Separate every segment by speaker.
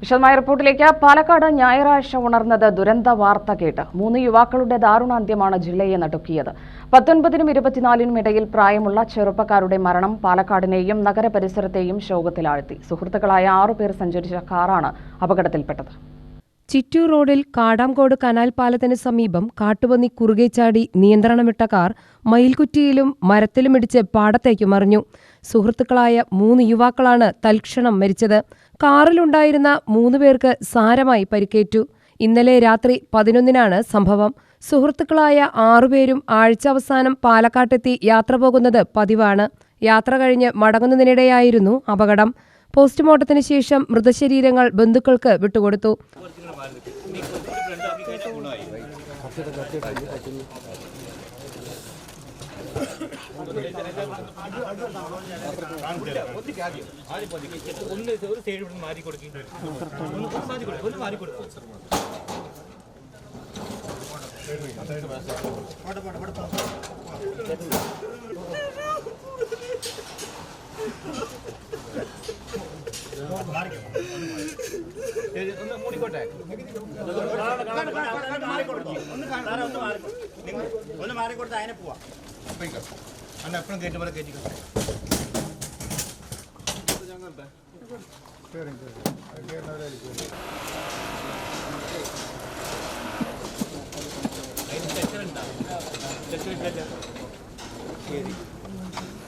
Speaker 1: വിശദമായ റിപ്പോർട്ടിലേക്ക് പാലക്കാട് ഞായറാഴ്ച ഉണർന്നത് ദുരന്ത വാർത്ത കേട്ട് മൂന്ന് യുവാക്കളുടെ ദാരുണാന്ത്യമാണ് ജില്ലയെ നടുക്കിയത്. പത്തൊൻപതിനും ഇരുപത്തിനാലിനും ഇടയിൽ പ്രായമുള്ള ചെറുപ്പക്കാരുടെ മരണം പാലക്കാടിനെയും നഗരപരിസരത്തെയും ശോകത്തിലാഴ്ത്തി. സുഹൃത്തുക്കളായ ആറുപേർ സഞ്ചരിച്ച കാറാണ് അപകടത്തിൽപ്പെട്ടത്.
Speaker 2: ചിറ്റൂർ റോഡിൽ കാടാംകോട് കനാൽ പാലത്തിന് സമീപം കാട്ടുപന്നി കുറുകെ ചാടി നിയന്ത്രണമിട്ട കാർ മയിൽകുറ്റിയിലും മയിൽക്കുറ്റിയിലും മരത്തിലുമിടിച്ച് പാടത്തേക്ക് മറിഞ്ഞു. സുഹൃത്തുക്കളായ മൂന്ന് യുവാക്കളാണ് തൽക്ഷണം മരിച്ചത്. കാറിലുണ്ടായിരുന്ന മൂന്ന് പേർക്ക് സാരമായി പരിക്കേറ്റു. ഇന്നലെ രാത്രി പതിനൊന്നിനാണ് സംഭവം. സുഹൃത്തുക്കളായ ആറുപേരും ആഴ്ച അവസാനം പാലക്കാട്ടെത്തി യാത്ര പോകുന്നത് പതിവാണ്. യാത്ര കഴിഞ്ഞ് മടങ്ങുന്നതിനിടെയായിരുന്നു അപകടം. പോസ്റ്റ്മോർട്ടത്തിന് ശേഷം മൃതശരീരങ്ങൾ ബന്ധുക്കൾക്ക് വിട്ടുകൊടുത്തു.
Speaker 3: ഒന്ന് മൂടിക്കോട്ടെ
Speaker 4: ഒന്ന് മാറിക്കൊടുത്ത് അതിനെ പോവാ
Speaker 3: അന്ന എപ്പോഴും കയറ്റി പോലെ കയറ്റിക്കോ
Speaker 4: പിടിക്കും ശരി ശരി പിടിക്കും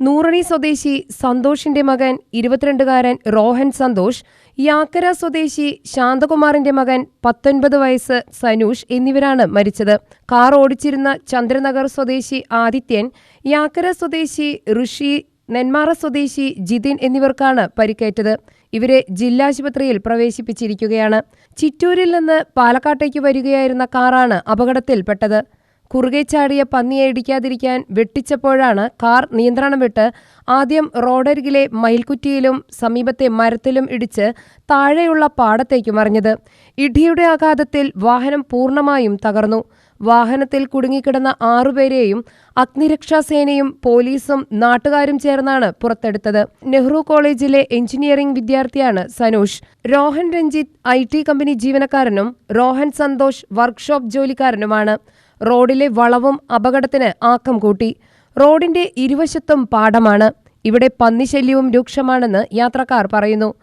Speaker 2: നൂറണി സ്വദേശി സന്തോഷിന്റെ മകൻ ഇരുപത്തിരണ്ടുകാരൻ റോഹൻ സന്തോഷ് യാക്കര സ്വദേശി ശാന്തകുമാറിന്റെ മകൻ പത്തൊൻപത് വയസ്സ് സനൂഷ് എന്നിവരാണ് മരിച്ചത്. കാർ ഓടിച്ചിരുന്ന ചന്ദ്രനഗർ സ്വദേശി ആദിത്യൻ യാക്കര സ്വദേശി ഋഷി നെന്മാറ സ്വദേശി ജിതിൻ എന്നിവർക്കാണ് പരിക്കേറ്റത്. ഇവരെ ജില്ലാശുപത്രിയിൽ പ്രവേശിപ്പിച്ചിരിക്കുകയാണ്. ചിറ്റൂരിൽ നിന്ന് പാലക്കാട്ടേക്ക് വരികയായിരുന്ന കാറാണ് അപകടത്തിൽപ്പെട്ടത്. കുറുകെ ചാടിയ പന്നിയെ ഇടിക്കാതിരിക്കാൻ വെട്ടിച്ചപ്പോഴാണ് കാർ നിയന്ത്രണം വിട്ട് ആദ്യം റോഡരികിലെ മയിൽക്കുറ്റിയിലും സമീപത്തെ മരത്തിലും ഇടിച്ച് താഴെയുള്ള പാടത്തേക്ക് മറിഞ്ഞത്. ഇടിയുടെ ആഘാതത്തിൽ വാഹനം പൂർണമായും തകർന്നു. വാഹനത്തിൽ കുടുങ്ങിക്കിടന്ന ആറുപേരെയും അഗ്നിരക്ഷാസേനയും പോലീസും നാട്ടുകാരും ചേർന്നാണ് പുറത്തെടുത്തത്. നെഹ്റു കോളേജിലെ എഞ്ചിനീയറിംഗ് വിദ്യാർത്ഥിയാണ് Sanosh. Rohan Ranjith I T company ജീവനക്കാരനും റോഹൻ സന്തോഷ് വർക്ക്ഷോപ്പ് ജോലിക്കാരനുമാണ്. റോഡിലെ വളവും അപകടത്തിന് ആക്കം കൂട്ടി. റോഡിന്റെ ഇരുവശത്തും പാടമാണ്. ഇവിടെ പന്നിശല്യവും രൂക്ഷമാണെന്ന് യാത്രക്കാർ പറയുന്നു.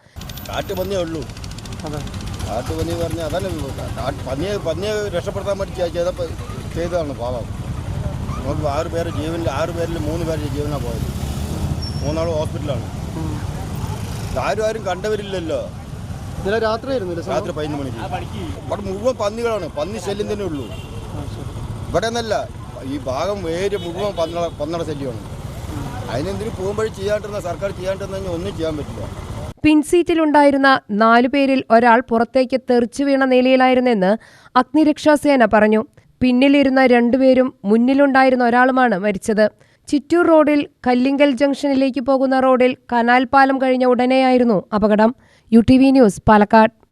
Speaker 5: കാറ്റ് പന്നിയേ ഉള്ളൂ. കാട്ടുപന്നി പറഞ്ഞ അതല്ല പന്നിയെ പന്നിയെ രക്ഷപ്പെടുത്താൻ വേണ്ടി ചെയ്ത- ചെയ്തതാണ് പാവം. നമുക്ക് ആറ് പേര് ജീവനിൽ ആറ് പേരിൽ മൂന്ന് പേരുടെ ജീവനാണ് പോയത്. മൂന്നാൾ ഹോസ്പിറ്റലാണ് ആരും ആരും കണ്ടവരില്ലല്ലോ.
Speaker 6: ഇന്നലെ രാത്രിയായിരുന്നു
Speaker 5: രാത്രി പതിനൊന്ന് മണിക്ക്. ഇവിടെ മുഴുവൻ പന്നികളാണ്. പന്നി ശല്യം തന്നെ ഉള്ളൂ ഇവിടെ നിന്നല്ല ഈ ഭാഗം വേര് മുഴുവൻ പന്നട പന്നട ശല്യമാണ്. അതിനെന്തിനു പോകുമ്പോഴും ചെയ്യാണ്ടിരുന്ന സർക്കാർ ചെയ്യാണ്ടിരുന്ന ഒന്നും ചെയ്യാൻ പറ്റില്ല.
Speaker 2: പിൻസീറ്റിലുണ്ടായിരുന്ന നാലുപേരിൽ ഒരാൾ പുറത്തേക്ക് തെറിച്ചു വീണ നിലയിലായിരുന്നെന്ന് അഗ്നിരക്ഷാസേന പറഞ്ഞു. പിന്നിലിരുന്ന രണ്ടുപേരും മുന്നിലുണ്ടായിരുന്ന ഒരാളുമാണ് മരിച്ചത്. ചിറ്റൂർ റോഡിൽ കല്ലിങ്കൽ ജംഗ്ഷനിലേക്ക് പോകുന്ന റോഡിൽ കനാൽ പാലം കഴിഞ്ഞ ഉടനെയായിരുന്നു അപകടം. U T V news Palakkad.